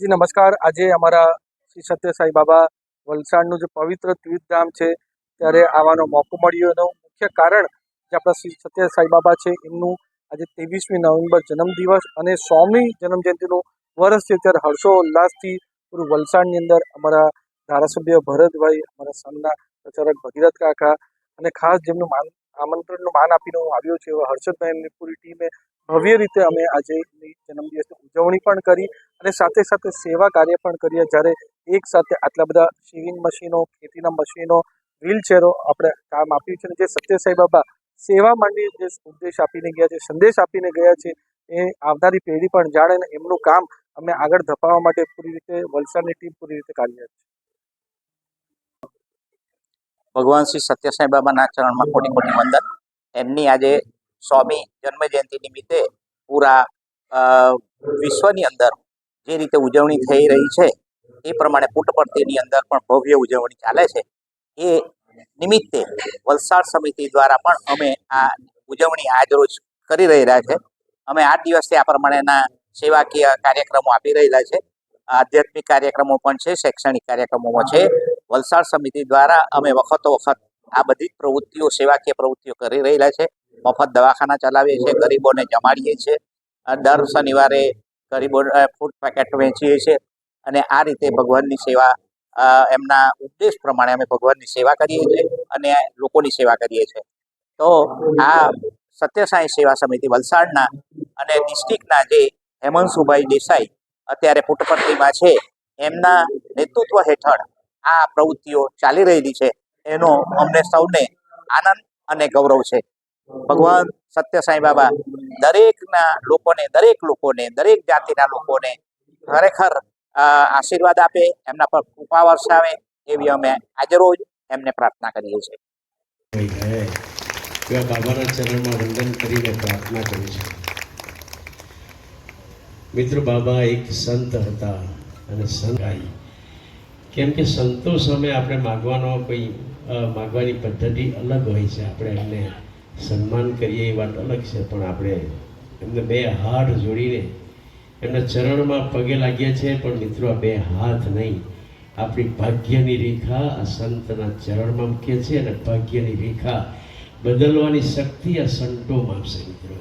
જી, નમસ્કાર. આજે અમારા શ્રી સત્ય સાઈ બાબા વલસાડનું જે પવિત્ર તીર્થધામ છે, ત્યારે આવવાનો મોકો મળ્યો એનું મુખ્ય કારણ જે આપણા શ્રી સત્ય સાઈ બાબા છે, એમનું આજે ત્રેવીસમી નવેમ્બર જન્મદિવસ અને સોમી જન્મજયંતિનું વર્ષ છે. ત્યારે હર્ષો ઉલ્લાસથી પૂરું વલસાડની અંદર અમારા ધારાસભ્ય ભરતભાઈ, અમારા સંઘના પ્રચારક ભગીરથ કાકા અને ખાસ જેમનું માન આમંત્રણનું માન આપીને હું આવ્યો છું એવા હર્ષદભાઈ પૂરી ટીમે ભવ્ય રીતે અમે આજે જન્મદિવસની ઉજવણી પણ કરી અને સાથે સાથે સેવા કાર્ય પણ કરીએ જ્યારે એક સાથે આટલા બધા શિવિંગ મશીનો, ખેતીના મશીનો, વ્હીલચેરો આપણે કામ આપ્યું છે અને જે સત્ય સાઈ બાબા સેવા માટે જે ઉપદેશ આપીને ગયા છે, સંદેશ આપીને ગયા છે, એ આવનારી પેઢી પણ જાણે એમનું કામ અમે આગળ ધપાવવા માટે પૂરી રીતે વલસાડની ટીમ પૂરી રીતે કાર્યરત છે. ભગવાન શ્રી સત્યસાઈ બાબાના ચરણમાં કોટી કોટી વંદન એમની આજે સ્વામી જન્મ જયંતિ નિમિત્તે પૂરા વિશ્વની અંદર જે રીતે ઉજવણી થઈ રહી છે, એ પ્રમાણે પુટપર્તીની અંદર પણ ભવ્ય ઉજવણી ચાલે છે. એ નિમિત્તે વલસાડ સમિતિ દ્વારા પણ અમે આ ઉજવણી આજરોજ કરી રહ્યા છે. અમે આઠ દિવસથી આ પ્રમાણેના સેવાકીય કાર્યક્રમો આપી રહેલા છે. આધ્યાત્મિક કાર્યક્રમો પણ છે, શૈક્ષણિક કાર્યક્રમોમાં છે. વલસાડ સમિતિ દ્વારા અમે વખતો વખત આ બધી જ પ્રવૃત્તિઓ, સેવાકીય પ્રવૃત્તિઓ કરી રહેલા છે. મફત દવાખાના ચલાવીએ છીએ, ગરીબોને જમાડીએ છીએ. દર શનિવારે ગરીબો ફૂડ પેકેટ વેચીએ છીએ. અને આ રીતે ભગવાનની સેવા એમના ઉપદેશ પ્રમાણે અમે ભગવાનની સેવા કરીએ છીએ અને લોકોની સેવા કરીએ છીએ. તો આ સત્યસાઈ સેવા સમિતિ વલસાડના અને ડિસ્ટ્રિક્ટના જે હેમંતસુભાઈ દેસાઈ અત્યારે પુટપટ્ટીમાં છે, એમના નેતૃત્વ હેઠળ આ પ્રવૃત્તિઓ ચાલી રહેલી છે, એનો અમને સૌને આનંદ અને ગૌરવ છે. ભગવાન સત્ય સાંઈ બાબા દરેકના લોકોને, દરેક લોકોને, દરેક જાતિના લોકોને ખરેખર આશીર્વાદ આપે, એમના પર કૃપા વરસાવે એવી અમે આજે રોજ એમને પ્રાર્થના કરીએ છીએ. બાબાના ચરણમાં વંદન કરીને પ્રાર્થના કરું છું મિત્ર, બાબા એક સંત હતા અને સંત ગાઈ કેમ કે સંતો સામે આપણે માગવાનો કોઈ માગવાની પદ્ધતિ અલગ હોય છે. આપણે એમને સન્માન કરીએ એ વાત અલગ છે, પણ આપણે એમને બે હાથ જોડીને એમના ચરણમાં પગે લાગ્યા છે, પણ મિત્રો આ બે હાથ નહીં. આપણી ભાગ્યની રેખા આ સંતના ચરણમાં મૂકીએ છીએ અને ભાગ્યની રેખા બદલવાની શક્તિ આ સંતોમાં છે મિત્રો.